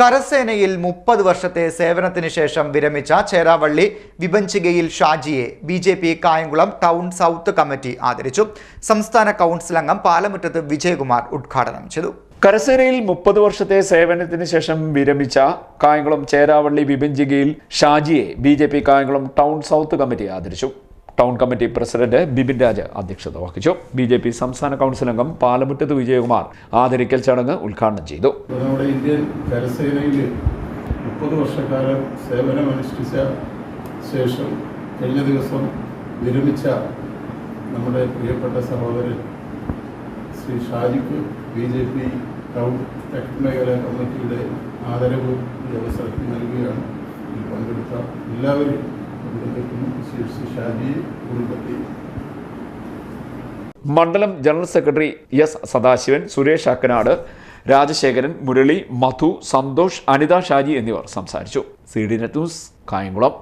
കരസേനയിൽ മുപ്പത് വർഷത്തെ സേവനത്തിന് ശേഷം വിരമിച്ച ചേരാവള്ളി വിഭഞ്ചികയിൽ ഷാജിയെ B J P Kayamkulam town south committee ആദരിച്ചു. സംസ്ഥാന കൗൺസിൽ അംഗം പാലമുറ്റത്ത് വിജയകുമാർ ഉദ്ഘാടനം ചെയ്തു. കരസേനയിൽ മുപ്പത് വർഷത്തെ സേവനത്തിന് ശേഷം വിരമിച്ച കായംകുളം ചേരാവള്ളി വിഭജികയിൽ ഷാജിയെ B Kayamkulam town south committee ആദരിച്ചു. Town committee president Bipin Raj അധ്യക്ഷത വഹിച്ചു. ബി ജെ പി സംസ്ഥാന കൗൺസിൽ അംഗം പാലമുറ്റത്ത് വിജയകുമാർ ആദരിക്കൽ ചടങ്ങ് ഉദ്ഘാടനം ചെയ്തു. നമ്മുടെ ഇന്ത്യൻ കരസേനയിൽ മുപ്പത് വർഷക്കാലം സേവനമനുഷ്ഠിച്ച ശേഷം കഴിഞ്ഞ ദിവസം വിരമിച്ച നമ്മുടെ പ്രിയപ്പെട്ട സഹോദരൻ ശ്രീ ഷാജിക്ക് ബി ജെ പി ടൗൺ തെക്കൻ മേഖല കമ്മിറ്റിയുടെ ആദരവ് ഈ അവസരത്തിൽ നൽകുകയാണ്. പങ്കെടുത്ത എല്ലാവരും വിശേഷിച്ച് മണ്ഡലം general secretary S Sadasivan Suresh Akkanad Rajasekharan Murali Madhu Santhosh Anitha Shaji എന്നിവർ സംസാരിച്ചു. C D net news Kayamkulam.